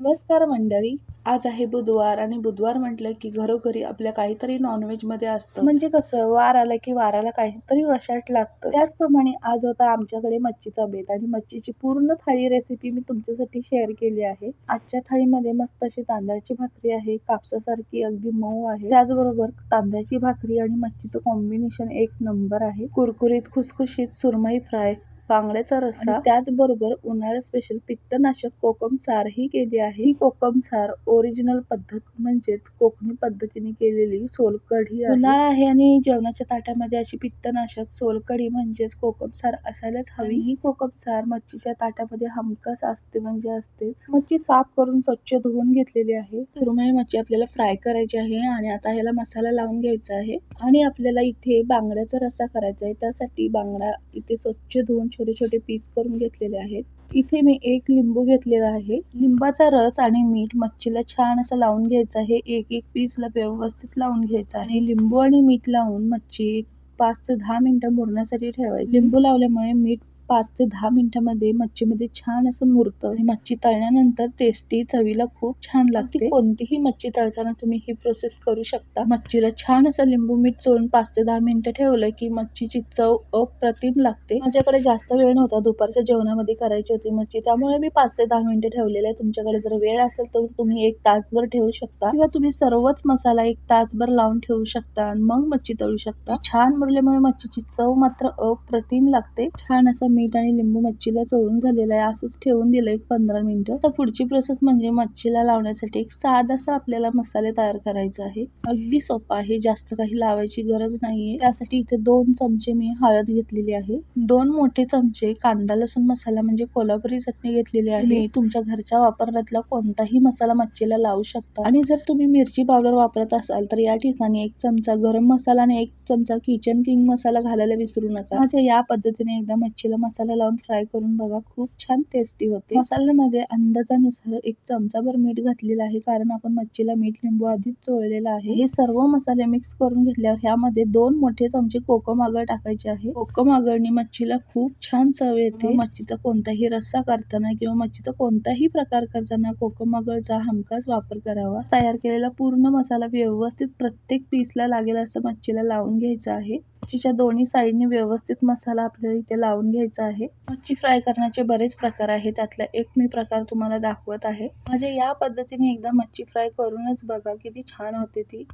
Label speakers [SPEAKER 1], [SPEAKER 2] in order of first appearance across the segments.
[SPEAKER 1] नमस्कार मंडळी. आज आहे बुधवार आणि बुधवार म्हटलं की घरोघरी आपल्या काहीतरी नॉनव्हेजमध्ये असतं म्हणजे कसं वार आला की वाराला काहीतरी वशाट लागतं त्याचप्रमाणे आज होता आमच्याकडे मच्छीचा बेत आणि मच्छीची पूर्ण थाळी रेसिपी मी तुमच्यासाठी शेअर केली आहे. आजच्या थाळीमध्ये मस्त अशी तांदळाची भाकरी आहे कापसासारखी अगदी मऊ आहे. त्याचबरोबर तांदळाची भाकरी आणि मच्छीचं कॉम्बिनेशन एक नंबर आहे. कुरकुरीत खुसखुशीत सुरमई फ्राय बांगड्याचा रस्सा. त्याचबरोबर उन्हाळा स्पेशल पित्तनाशक कोकम सार ही केली आहे. ही कोकम सार ओरिजिनल पद्धत म्हणजेच कोकणी पद्धतीने केलेली सोलकढी उन्हाळा आहे आणि जेवणाच्या ताटामध्ये अशी पित्तनाशक सोलकढी म्हणजेच कोकम सार असायलाच हवी. ही कोकम सार मच्छीच्या ताटामध्ये हमखास असते म्हणजे असतेच. मच्छी साफ करून स्वच्छ धुवून घेतलेली आहे. सुरमई मच्छी आपल्याला फ्राय करायची आहे आणि आता ह्याला मसाला लावून घ्यायचा आहे. आणि आपल्याला इथे बांगड्याचा रस्सा करायचा आहे. त्यासाठी बांगडा इथे स्वच्छ धुवून छोटे छोटे पीस करून घेतलेले आहेत. इथे मी एक लिंबू घेतलेला आहे. लिंबाचा रस आणि मीठ मच्छीला छान असं लावून घ्यायचं आहे. एक एक पीसला व्यवस्थित लावून घ्यायचं आणि लिंबू आणि मीठ लावून मच्छी एक पाच ते दहा मिनिटं मुरण्यासाठी ठेवायची. लिंबू लावल्यामुळे मीठ पाच ते दहा मिनिटांमध्ये मच्छीमध्ये छान असं मुरतं. आणि मच्छी तळल्यानंतर टेस्टी चवीला खूप छान लागते. कोणतीही मच्छी तळताना तुम्ही ही प्रोसेस करू शकता. मच्छीला छान असं लिंबू मीठ चोळून पाच ते दहा मिनिटं ठेवलं की मच्छीची चव अप्रतिम लागते. माझ्याकडे जास्त वेळ नव्हता. दुपारच्या जेवणामध्ये करायची होती मच्छी. त्यामुळे मी पाच ते दहा मिनिटं ठेवलेले आहे तुमच्याकडे जर वेळ असेल तर तुम्ही एक तासभर ठेवू शकता. किंवा तुम्ही सर्वच मसाला एक तासभर लावून ठेवू शकता आणि मग मच्छी तळू शकता. छान मुरल्यामुळे मच्छीची चव मात्र अप्रतिम लागते. छान असं मीठ आणि लिंबू मच्छीला चोळून झालेलं आहे. असंच ठेवून दिलं एक पंधरा मिनिटं. तर पुढची प्रोसेस म्हणजे मच्छीला लावण्यासाठी एक साधासा आपल्याला मसाले तयार करायचा आहे. अगदी सोपा आहे. जास्त काही लावायची गरज नाहीये. त्यासाठी इथे दोन चमचे मी हळद घेतलेली आहे. दोन मोठे चमचे कांदा लसूण मसाला म्हणजे कोल्हापुरी चटणी घेतलेली आहे. मी तुमच्या घरच्या वापरण्यातला कोणताही मसाला मच्छीला लावू शकता. आणि जर तुम्ही मिरची पावडर वापरत असाल तर या ठिकाणी एक चमचा गरम मसाला आणि एक चमचा किचन किंग मसाला घालायला विसरू नका. म्हणजे या पद्धतीने एकदा मच्छीला मसाला लावून फ्राय करून बघा खूप छान टेस्टी होते. मसाल्यामध्ये अंदाजानुसार एक चमचाभर मीठ घातलेलं आहे कारण आपण मच्छीला मीठ लिंबू आधीच चोळलेलं आहे. हे सर्व मसाले मिक्स करून घेतल्यावर ह्यामध्ये दोन मोठे चमचे कोकम आगळ टाकायचे आहे. कोकम आगळणी मच्छीला खूप छान चव येते. मच्छीचा कोणताही रस्सा करताना किंवा मच्छीचा कोणताही प्रकार करताना कोकम आगळचा हमखास वापर करावा. तयार केलेला पूर्ण मसाला व्यवस्थित प्रत्येक पीसला लागेल असं मच्छीला लावून घ्यायचं आहे. मच्छीच्या दोन्ही साईडने व्यवस्थित मसाला आपल्याला इथे लावून घ्यायचा आहे. मच्छी फ्राय करण्याचे बरेच प्रकार आहेत. त्यातला एक मी प्रकार तुम्हाला दाखवत आहे. म्हणजे या पद्धतीने एकदा मच्छी फ्राय करूनच बघा किती छान होते ती.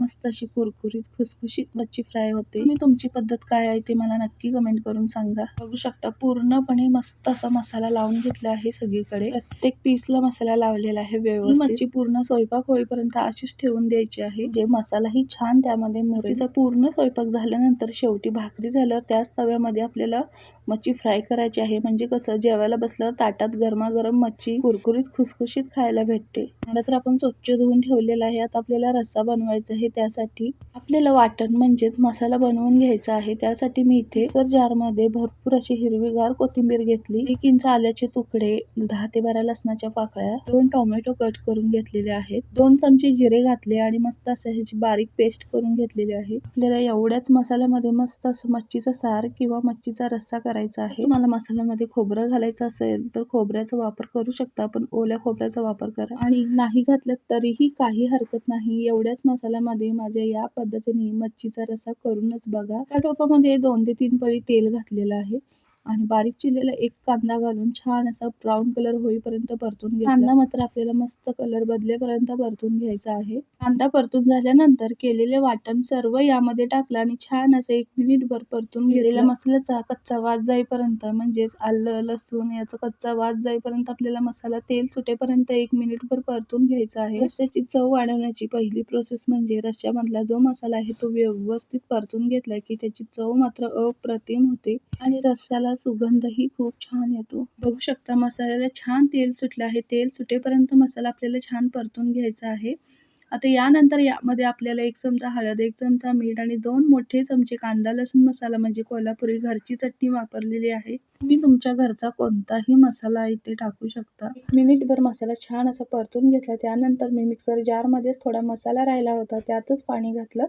[SPEAKER 1] मस्त अशी कुरकुरीत खुसखुशीत मच्छी फ्राय होते. मी तुमची पद्धत काय आहे ते मला नक्की कमेंट करून सांगा. बघू शकता पूर्णपणे मस्त असा मसाला लावून घेतला आहे सगळीकडे. प्रत्येक पीसला मसाला लावलेला आहे व्यवस्थित. मच्छी पूर्ण स्वयंपाक होईपर्यंत अशीच ठेवून द्यायची आहे. जे मसालाही छान त्यामध्ये मोरीचा पूर्ण स्वयंपाक झाल्यानंतर शेवटी भाकरी झाल्यावर त्याच तव्यामध्ये आपल्याला मच्छी फ्राय करायची आहे. म्हणजे कसं जेवायला बसल्यावर ताटात गरमागरम मच्छी कुरकुरीत खुसखुशीत खायला भेटते. तर आपण स्वच्छ धुवून ठेवलेला आहे. आता आपल्याला रस्सा बनवायचा आहे. त्यासाठी आपल्याला वाटण म्हणजेच मसाला बनवून घ्यायचा आहे. त्यासाठी मी इथे सर जारमध्ये भरपूर अशी हिरवीगार कोथिंबीर घेतली. एक इंच आल्याचे तुकडे दहा ते बारा लसणाच्या पाकळ्या दोन टोमॅटो कट करून घेतलेले आहेत. दोन चमचे जिरे घातले आणि मस्त अशा ह्याची बारीक पेस्ट करून घेतलेली आहे. आपल्याला एवढ्याच मसाल्यामध्ये मस्त असं मच्छीचा सार किंवा मच्छीचा रस्सा करायचा आहे. तुम्हाला मसाल्यामध्ये खोबरं घालायचं असेल तर खोबऱ्याचा वापर करू शकता पण ओल्या खोबऱ्याचा वापर करा. आणि नाही घातलं तरीही काही हरकत नाही. एवढ्याच मसाल्यामध्ये माझ्या या पद्धतीने मच्छीचा रस्सा करूनच बघा. त्या टोपामध्ये दोन ते तीन पळी तेल घातलेलं आहे. आणि बारीक चिरलेला एक कांदा घालून छान असा ब्राऊन कलर होईपर्यंत परतून घ्या कांदा मात्र आपल्याला मस्त कलर बदलेपर्यंत परतून घ्यायचा आहे. कांदा परतून झाल्यानंतर केलेले वाटण सर्व यामध्ये टाकलं आणि छान असं एक मिनिट भर परतून गेलेल्या मसाल्याचा कच्चा वास जाईपर्यंत म्हणजेच आलं लसूण याचा कच्चा वास जाईपर्यंत आपल्याला मसाला तेल सुटेपर्यंत एक मिनिट भर परतून घ्यायचा आहे. रश्याची चव वाढवण्याची पहिली प्रोसेस म्हणजे रश्यामधला जो मसाला आहे तो व्यवस्थित परतून घेतला की त्याची चव मात्र अप्रतिम होते. आणि रस्स्याला सुगंधही खूप छान येतो. बघू शकता मसाल्याला छान तेल सुटलं आहे. तेल सुटेपर्यंत मसाला आपल्याला छान परतून घ्यायचा आहे. आता यानंतर यामध्ये आपल्याला एक चमचा हळद एक चमचा मीठ आणि दोन मोठे चमचे कांदा लसूण मसाला म्हणजे कोल्हापुरी घरची चटणी वापरलेली आहे. तुम्ही तुमच्या घरचा कोणताही मसाला इथे टाकू शकता. एक मिनिटभर मसाला छान असा परतून घेतला. त्यानंतर मी मिक्सर जारमध्येच थोडा मसाला राहिला होता. त्यातच पाणी घातलं.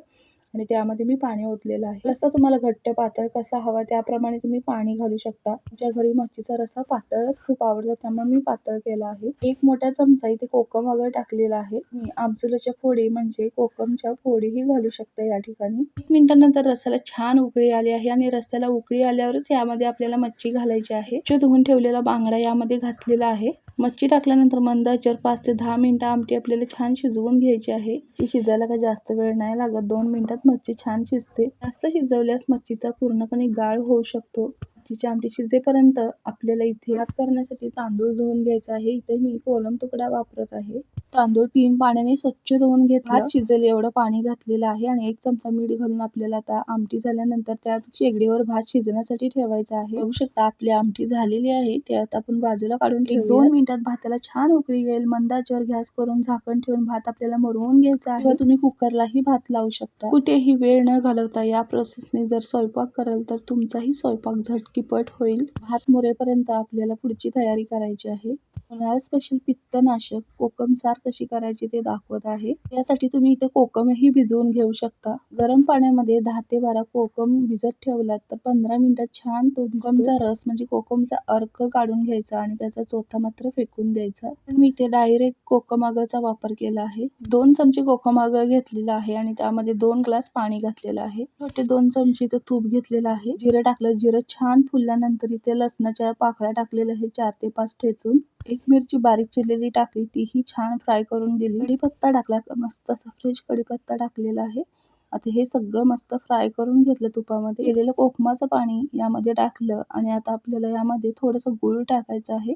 [SPEAKER 1] आणि त्यामध्ये मी पाणी ओतलेलं आहे. रस्सा तुम्हाला घट्ट पातळ कसा हवा त्याप्रमाणे तुम्ही पाणी घालू शकता. तुमच्या घरी मच्छीचा रस्सा पातळच खूप आवडतो त्यामुळे मी पातळ केला आहे. एक मोठा चमचा इथे कोकम वगैरे टाकलेला आहे. मी आमसुलाच्या फोडी म्हणजे कोकमच्या फोडीही घालू शकते या ठिकाणी. एक मिनिटानंतर रस्स्याला छान उकळी आली आहे आणि रस्त्याला उकळी आल्यावरच यामध्ये आपल्याला मच्छी घालायची आहे. जो धुवून ठेवलेला बांगडा यामध्ये घातलेला आहे. मच्छी टाकल्यानंतर मंद आचेवर पाच ते दहा मिनटं आमटी आपल्याला छान शिजवून घ्यायची आहे. ती शिजायला काही जास्त वेळ नाही लागत. दोन मिनटात मच्छी छान शिजते. जास्त शिजवल्यास मच्छीचा पूर्णपणे गाळ होऊ शकतो. मच्छीची आमटी शिजेपर्यंत आपल्याला इथे भात करण्यासाठी तांदूळ धुवून घ्यायचा आहे. इथे मी कोलम तुकडा वापरत आहे. तांदूळ तीन पाण्याने स्वच्छ धुवून घेतला. भात शिजेल एवढं पाणी घातलेलं आहे आणि एक चमचा मीठ घालून आपल्याला आता आमटी झाल्यानंतर त्याच शेगडीवर भात शिजण्यासाठी ठेवायचा आहे. बघू शकता आपली आमटी झालेली आहे. ते आता आपण बाजूला काढून एक दोन मिनिटात भाताला छान उकळी येईल. मंदाच्यावर गॅस करून झाकण ठेवून भात आपल्याला मरवून घ्यायचा आहे. किंवा तुम्ही कुकरलाही भात लावू शकता. कुठेही वेळ न घालवता या प्रोसेसने जर स्वयंपाक कराल तर तुमचाही स्वयंपाक तिखटपट होईल. भात मुरेपर्यंत आपल्याला पुढची तयारी करायची आहे. उन्हाळा स्पेशल पित्तनाशक कोकम सार कशी करायची ते दाखवत आहे. यासाठी तुम्ही इथे कोकमही भिजवून घेऊ शकता. गरम पाण्यामध्ये दहा ते बारा कोकम भिजत ठेवलात तर पंधरा मिनिटात छान तो कोकमचा रस म्हणजे कोकमचा अर्क काढून घ्यायचा आणि त्याचा चोथा मात्र फेकून द्यायचा. मी इथे डायरेक्ट कोकमागाचा वापर केला आहे. दोन चमचे कोकमाग घेतलेला आहे आणि त्यामध्ये दोन ग्लास पाणी घातलेलं आहे. छोटे दोन चमचे इथे तूप घेतलेलं आहे. जिरं टाकलं जिरं छान फुलल्यानंतर इथे लसणाच्या पाकळ्या टाकलेल्या आहे चार ते पाच ठेचून एक मिरची बारीक चिरलेली टाकली. तीही छान फ्राय करून दिली. कढीपत्ता टाकला. मस्त असा फ्रेश कढीपत्ता टाकलेला आहे. आता हे सगळं मस्त फ्राय करून घेतलं तुपामध्ये. केलेलं कोकमाचं पाणी यामध्ये टाकलं आणि आता आपल्याला यामध्ये थोडंसं गूळ टाकायचं आहे.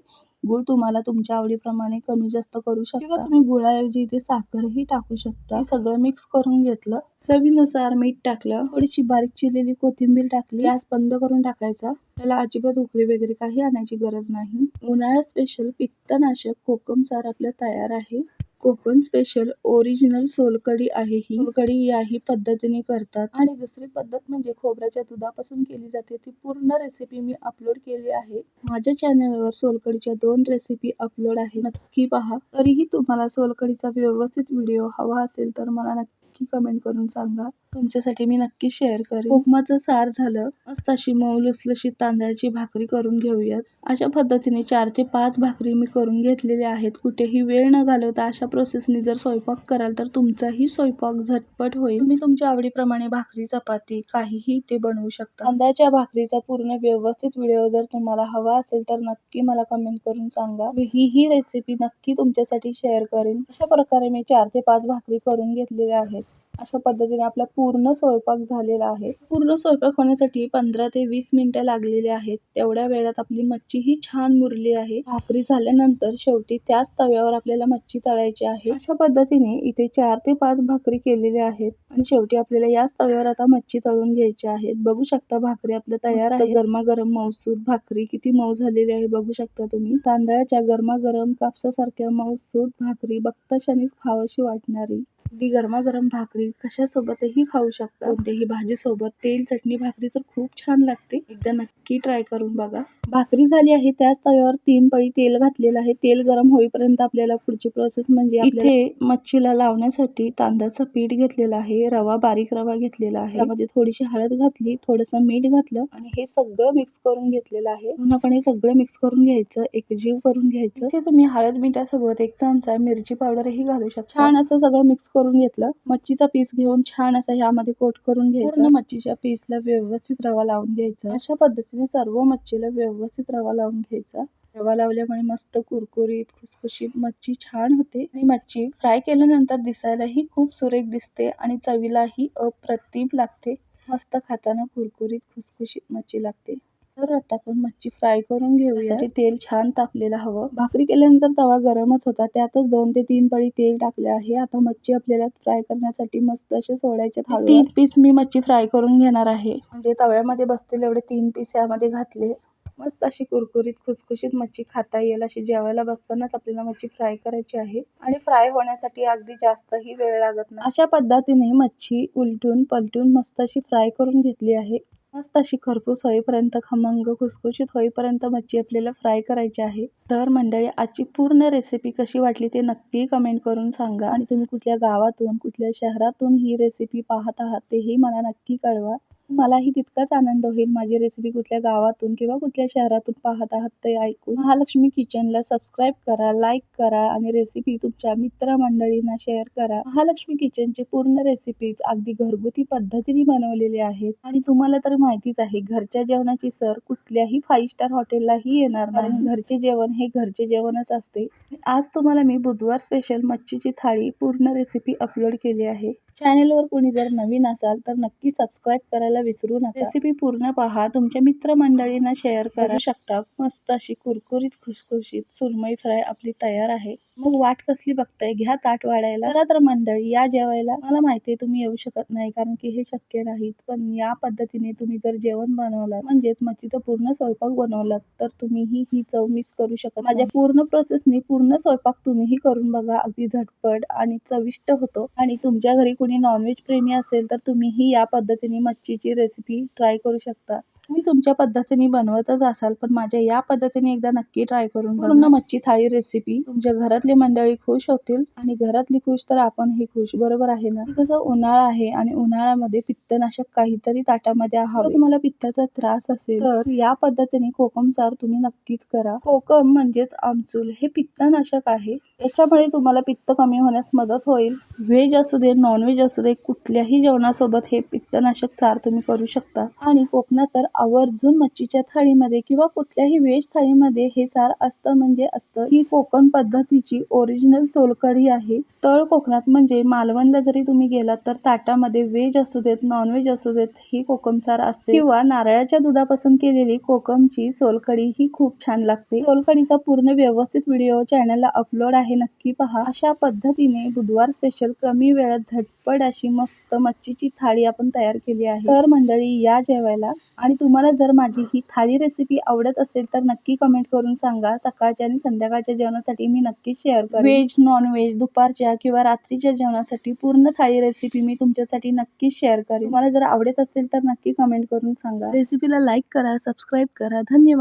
[SPEAKER 1] गूळ तुम्हाला तुमच्या आवडीप्रमाणे कमी जास्त करू शकता. किंवा तुम्ही गुळाऐवजी इथे साखरही टाकू शकता. हे सगळं मिक्स करून घेतलं. चवीनुसार मीठ टाकलं. थोडीशी बारीक चिरलेली कोथिंबीर टाकली. गॅस बंद करून टाकायचा. त्याला अजिबात उकळी वगैरे काही आणायची गरज नाही. उन्हाळा स्पेशल पित्तनाशक कोकम सार आपलं तयार आहे. कोकण स्पेशल ओरिजिनल सोलकडी आहे ही. सोलकडी याही पद्धतीने करतात. आणि दुसरी पद्धत म्हणजे खोबऱ्याच्या दुधापासून केली जाते. ती पूर्ण रेसिपी मी अपलोड केली आहे. माझ्या चॅनलवर सोलकडीच्या दोन रेसिपी अपलोड आहे नक्की पहा. तरीही तुम्हाला सोलकडीचा व्यवस्थित व्हिडिओ हवा असेल तर मला नक्की कमेंट करून सांगा. तुमच्यासाठी मी नक्की शेअर करेन. उपमाचं सार झालं मस्त अशी मऊ लुसलुशीत तांदळाची भाकरी करून घेऊयात. अशा पद्धतीने चार ते पाच भाकरी मी करून घेतलेल्या आहेत. कुठेही वेळ न घालवता अशा प्रोसेसने जर स्वयंपाक कराल तर तुमचाही स्वयंपाक झटपट होईल. तुम्ही तुमच्या आवडीप्रमाणे भाकरी चपाती काहीही ते बनवू शकता. तांदळाच्या भाकरीचा पूर्ण व्यवस्थित व्हिडिओ जर तुम्हाला हवा असेल तर नक्की मला कमेंट करून सांगा. मी ही ही रेसिपी नक्की तुमच्यासाठी शेअर करेन. अशा प्रकारे मी चार ते पाच भाकरी करून घेतलेल्या आहेत. अशा पद्धतीने आपला पूर्ण स्वयंपाक झालेला आहे. पूर्ण स्वयंपाक होण्यासाठी पंधरा ते वीस मिनिटं लागलेली आहेत. तेवढ्या वेळात आपली मच्छी ही छान मुरली आहे. भाकरी झाल्यानंतर शेवटी त्याच तव्यावर आपल्याला मच्छी तळायची आहे. अशा पद्धतीने इथे चार ते पाच भाकरी केलेल्या आहेत आणि शेवटी आपल्याला याच तव्यावर आता मच्छी तळून घ्यायची आहेत. बघू शकता भाकरी आपल्या तयार आहे गरमागरम मौसूद भाकरी किती मऊ झालेली आहे बघू शकता तुम्ही. तांदळाच्या गरमागरम कापसासारख्या मौसूद भाकरी बघताशानीच खावाशी वाटणारी. अगदी गरमागरम भाकरी कशासोबतही खाऊ शकता. कोणत्याही भाजीसोबत तेल चटणी भाकरी तर खूप छान लागते. एकदा नक्की ट्राय करून बघा. भाकरी झाली आहे त्याच तव्यावर तीन पळी तेल घातलेलं आहे. तेल गरम होईपर्यंत आपल्याला पुढची प्रोसेस म्हणजे इथे मच्छीला लावण्यासाठी तांदळाचं पीठ घेतलेलं आहे रवा बारीक रवा घेतलेला आहे. त्यामध्ये थोडीशी हळद घातली थोडस मीठ घातलं आणि हे सगळं मिक्स करून घेतलेलं आहे. म्हणून आपण हे सगळं मिक्स करून घ्यायचं एकजीव करून घ्यायचं. तुम्ही हळद मिठासोबत एक चमचा मिरची पावडरही घालू शकता. छान असं सगळं मिक्स करून घेतलं. मच्छीचा पीस घेऊन छान असं ह्यामध्ये कोट करून घ्यायचं. मच्छीच्या पीसला व्यवस्थित रवा लावून घ्यायचा. अशा पद्धतीने सर्व मच्छीला व्यवस्थित रवा लावून घ्यायचा. रवा लावल्यामुळे मस्त कुरकुरीत खुसखुशीत मच्छी छान होते. आणि मच्छी फ्राय केल्यानंतर दिसायलाही खूप सुरेख दिसते आणि चवीलाही अप्रतिम लागते. मस्त खाताना कुरकुरीत खुसखुशीत मच्छी लागते. तर आता आपण मच्छी फ्राय करून घेऊया. तेल छान तापलेलं हवं. भाकरी केल्यानंतर तवा गरमच होता. त्यातच दोन ते तीन पळी तेल टाकले आहे. आता मच्छी आपल्याला फ्राय करण्यासाठी मस्त असे सोडायचे तीन पीस मी मच्छी फ्राय करून घेणार आहे. म्हणजे तव्यामध्ये बसतील एवढे तीन पीस यामध्ये घातले. मस्त अशी कुरकुरीत खुसखुशीत मच्छी खाता येईल अशी जेवायला बसतानाच आपल्याला मच्छी फ्राय करायची आहे. आणि फ्राय होण्यासाठी अगदी जास्तही वेळ लागत नाही. अशा पद्धतीने मच्छी उलटून पलटून मस्त अशी फ्राय करून घेतली आहे. मस्त अशी खरपूस होईपर्यंत खमंग खुसखुशीत होईपर्यंत मच्छी आपल्याला फ्राय करायची आहे. तर मंडळी आजची पूर्ण रेसिपी कशी वाटली ते नक्की कमेंट करून सांगा आणि तुम्ही कुठल्या गावातून कुठल्या शहरातून ही रेसिपी पाहत आहात तेही मला नक्की कळवा. मलाही तितकाच आनंद होईल. माझी रेसिपी कुठल्या गावातून किंवा कुठल्या शहरातून पाहत आहात ते ऐकून. महालक्ष्मी किचनला सबस्क्राईब करा लाईक करा आणि रेसिपी तुमच्या मित्रमंडळींना शेअर करा. महालक्ष्मी किचनचे पूर्ण रेसिपीज अगदी घरगुती पद्धतीने बनवलेले आहेत. आणि तुम्हाला तर माहितीच आहे घरच्या जेवणाची सर कुठल्याही फाईव्ह स्टार हॉटेललाही येणार नाही. घरचे जेवण हे घरचे जेवणच असते. आज तुम्हाला मी बुधवार स्पेशल मच्छीची थाळी पूर्ण रेसिपी अपलोड केली आहे. चॅनेलवर कोणी जर नवीन असाल तर नक्की सबस्क्राईब करायला विसरू नका. रेसिपी पूर्ण पहा. तुमच्या मित्रमंडळींना शेअर करू. शकता. मस्त अशी कुरकुरीत खुसखुशीत सुरमई फ्राय आपली तयार आहे. मग वाट कसली बघताय? घ्या ताट वाढायला. चला तर मंडळी या जेवायला मला माहिती आहे तुम्ही येऊ शकत नाही कारण की हे शक्य नाहीत. पण या पद्धतीने तुम्ही जर जेवण बनवलं म्हणजेच मच्छीचा पूर्ण स्वयंपाक बनवलात तर तुम्हीही ही चव मिस करू शकत माझ्या पूर्ण प्रोसेसने पूर्ण स्वयंपाक तुम्हीही करून बघा. अगदी झटपट आणि चविष्ट होतो. आणि तुमच्या घरी कुणी नॉनव्हेज प्रेमी असेल तर तुम्हीही या पद्धतीने मच्छीची रेसिपी ट्राय करू शकता. तुम्ही तुमच्या पद्धतीने बनवतच असाल पण माझ्या या पद्धतीने एकदा नक्की ट्राय करून पूर्ण मच्छी थाळी रेसिपी तुमच्या घरातले मंडळी खुश होतील आणि घरातली खुश तर आपणही खुश बरोबर आहे ना? कसं उन्हाळा आहे आणि उन्हाळ्यामध्ये पित्तनाशक काहीतरी ताटामध्ये हवं. तुम्हाला पित्ताचा त्रास असेल तर या पद्धतीने कोकम सार तुम्ही नक्कीच करा. कोकम म्हणजेच आमसूल हे पित्तनाशक आहे. याच्यामुळे तुम्हाला पित्त कमी होण्यास मदत होईल. व्हेज असू दे नॉनव्हेज असू दे कुठल्याही जेवणासोबत हे पित्तनाशक सार तुम्ही करू शकता. आणि कोकणात तर आवर्जून मच्छीच्या थाळीमध्ये किंवा कुठल्याही व्हेज थाळीमध्ये हे सार असतं म्हणजे असतं. ही कोकण पद्धतीची ओरिजिनल सोलकढी आहे. तळ कोकणात म्हणजे मालवणला जरी तुम्ही गेलात तर ताटामध्ये व्हेज असू देत नॉनव्हेज असू देत ही कोकम सार असते. किंवा नारळाच्या दुधापासून केलेली कोकमची सोलकढी ही खूप छान लागते. सोलकढीचा पूर्ण व्यवस्थित व्हिडिओ चॅनलला अपलोड आहे. आहे नक्की पहा. अशा पद्धतीने बुधवार स्पेशल कमी वेळात झटपट अशी मस्त मच्छीची थाळी आपण तयार केली आहे. तर मंडळी या जेवायला. आणि तुम्हाला जर माझी ही थाळी रेसिपी आवडत असेल तर नक्की कमेंट करून सांगा. सकाळच्या आणि संध्याकाळच्या जेवणासाठी मी नक्की शेअर करेन. व्हेज नॉन व्हेज दुपारच्या किंवा रात्रीच्या जेवणासाठी पूर्ण थाळी रेसिपी मी तुमच्यासाठी नक्की शेअर करेन. तुम्हाला जर आवडत असेल तर नक्की कमेंट करून सांगा. रेसिपीला लाईक करा सबस्क्राईब करा. धन्यवाद.